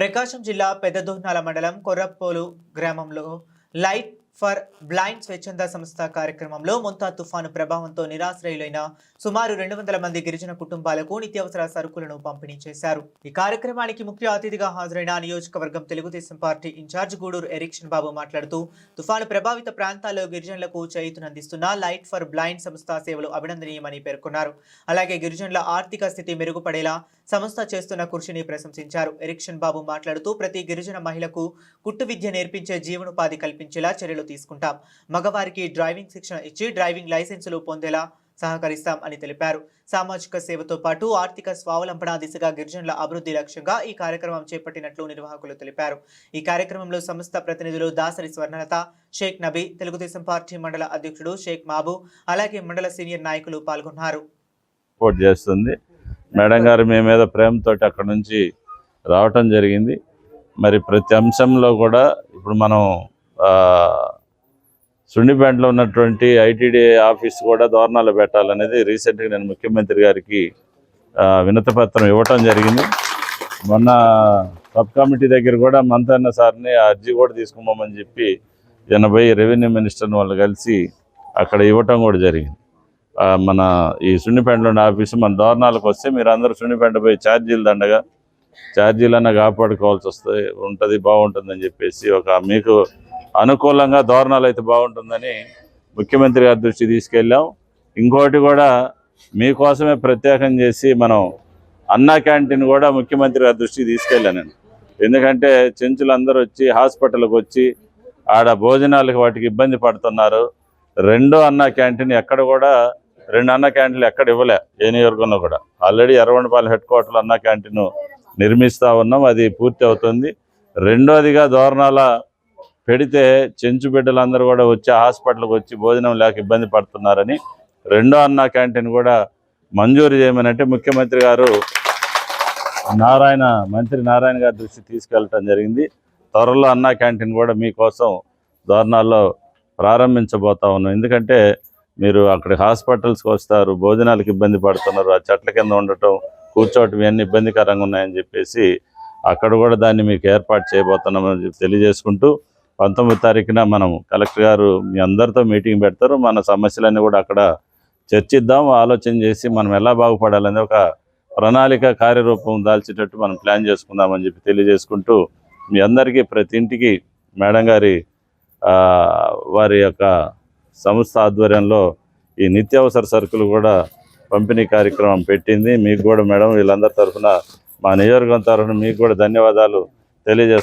ప్రకాశం జిల్లా పెద్దదోహ్నాల మండలం కొర్రపోలు గ్రామంలో లైట్ ఫర్ బ్లైండ్ స్వచ్ఛంద సంస్థ కార్యక్రమంలో మొంతా తుఫాను ప్రభావంతో నిరాశ్రయులైన సుమారు రెండు వందల మంది గిరిజన కుటుంబాలకు నిత్యావసర సరుకులను పంపిణీ చేశారు. ఈ కార్యక్రమానికి ముఖ్య అతిథిగా హాజరైన నియోజకవర్గం Telugu Desam party in charge Gudur Erikshan Babu మాట్లాడుతూ తుఫాను ప్రభావిత ప్రాంతాల్లో గిరిజనులకు చేయూతనందిస్తున్న లైట్ ఫర్ బ్లైండ్ సంస్థ సేవలు అభినందనీయమని పేర్కొన్నారు. అలాగే గిరిజనుల ఆర్థిక స్థితి మెరుగుపడేలా సంస్థ చేస్తున్న కృషిని ప్రశంసించారు. ఎరిక్షన్ బాబు మాట్లాడుతూ ప్రతి గిరిజన మహిళకు కుట్టు విద్య నేర్పించే జీవనోపాధి కల్పించేలా చర్యలు తీసుకుంటాం. మగవారికి డ్రైవింగ్ శిక్షణ ఇచ్చి డ్రైవింగ్ లైసెన్సులు పొందేలా సహకరిస్తాం అని తెలిపారు. సామాజిక సేవతో పాటు ఆర్థిక స్వావలంబన దిశగా గిరిజనుల అభివృద్ధి లక్ష్యంగా ఈ కార్యక్రమం చేపట్టినట్లు నిర్వాహకులు తెలిపారు. ఈ కార్యక్రమంలో సంస్థ ప్రతినిధులు దాసరి స్వర్ణలత షేక్ నబీ తెలుగుదేశం పార్టీ మండల అధ్యక్షుడు షేక్ మాబు అలాగే మండల సీనియర్ నాయకులు పాల్గొన్నారు. చేస్తుంది. మేడం గారు మీ మీద ప్రేమతో అక్కడ నుంచి రావటం జరిగింది. మరి ప్రతి అంశంలో కూడా ఇప్పుడు మనం సున్నిపేటలో ఉన్నటువంటి ఐటీడీ ఆఫీస్ కూడా దోరణాలు పెట్టాలనేది రీసెంట్గా నేను ముఖ్యమంత్రి గారికి వినతపత్రం వినతిపత్రం ఇవ్వటం జరిగింది. మొన్న సబ్ కమిటీ దగ్గర కూడా మంతన్న సార్ని ఆ అర్జీ కూడా తీసుకోమని చెప్పి ఎనభై రెవెన్యూ మినిస్టర్ని వాళ్ళు కలిసి అక్కడ ఇవ్వటం కూడా జరిగింది. మన ఈ సున్నిపేటలోని ఆఫీసు మన దోరణాలకు వస్తే మీరు అందరూ సున్నిపేట పోయి ఛార్జీలు దండగా ఛార్జీలన్నా కాపాడుకోవాల్సి వస్తుంది ఉంటుంది బాగుంటుందని చెప్పేసి ఒక మీకు అనుకూలంగా దోరణాలు అయితే బాగుంటుందని ముఖ్యమంత్రి గారి దృష్టి తీసుకెళ్ళాం. ఇంకోటి కూడా మీకోసమే ప్రత్యేకం చేసి మనం అన్నా క్యాంటీన్ కూడా ముఖ్యమంత్రి గారి దృష్టికి తీసుకెళ్ళాను నేను. ఎందుకంటే చెంచులు అందరూ వచ్చి హాస్పిటల్కి వచ్చి ఆడ భోజనాలకు వాటికి ఇబ్బంది పడుతున్నారు. రెండో అన్న క్యాంటీన్ ఎక్కడ కూడా రెండు అన్న క్యాంటీన్లు ఎక్కడ ఇవ్వలే ఏ నియోజకవర్గంలో కూడా. ఆల్రెడీ ఎర్రగొండపాలెం హెడ్ క్వార్టర్లో అన్న క్యాంటీన్ నిర్మిస్తూ ఉన్నాం అది పూర్తి అవుతుంది. రెండోదిగా దోరణాల పెడితే చెంచు బిడ్డలందరూ కూడా వచ్చి హాస్పిటల్కి వచ్చి భోజనం లేక ఇబ్బంది పడుతున్నారని రెండో అన్న క్యాంటీన్ కూడా మంజూరు చేయమనంటే ముఖ్యమంత్రి గారు నారాయణ మంత్రి నారాయణ గారి దృష్టి తీసుకెళ్ళటం జరిగింది. త్వరలో అన్న క్యాంటీన్ కూడా మీకోసం దోరణాల్లో ప్రారంభించబోతా ఉన్నాం. ఎందుకంటే మీరు అక్కడ హాస్పిటల్స్కి వస్తారు భోజనాలకు ఇబ్బంది పడుతున్నారు ఆ చెట్ల కింద ఉండటం కూర్చోవటం ఇవన్నీ ఇబ్బందికరంగా ఉన్నాయని చెప్పేసి అక్కడ కూడా దాన్ని మీకు ఏర్పాటు చేయబోతున్నామని తెలియజేసుకుంటూ పంతొమ్మిది తారీఖున మనం కలెక్టర్ గారు మీ అందరితో మీటింగ్ పెడతారు. మన సమస్యలన్నీ కూడా అక్కడ చర్చిద్దాం ఆలోచన చేసి మనం ఎలా బాగుపడాలని ఒక ప్రణాళిక కార్యరూపం దాల్చేటట్టు మనం ప్లాన్ చేసుకుందామని చెప్పి తెలియజేసుకుంటూ మీ అందరికీ ప్రతి ఇంటికి మేడం గారి వారి యొక్క సంస్థ ఆధ్వర్యంలో ఈ నిత్యావసర సరుకులు కూడా పంపిణీ కార్యక్రమం పెట్టింది. మీకు కూడా మేడం వీళ్ళందరి తరఫున మా నియోజకవర్గం తరఫున మీకు కూడా ధన్యవాదాలు తెలియజేస్తాను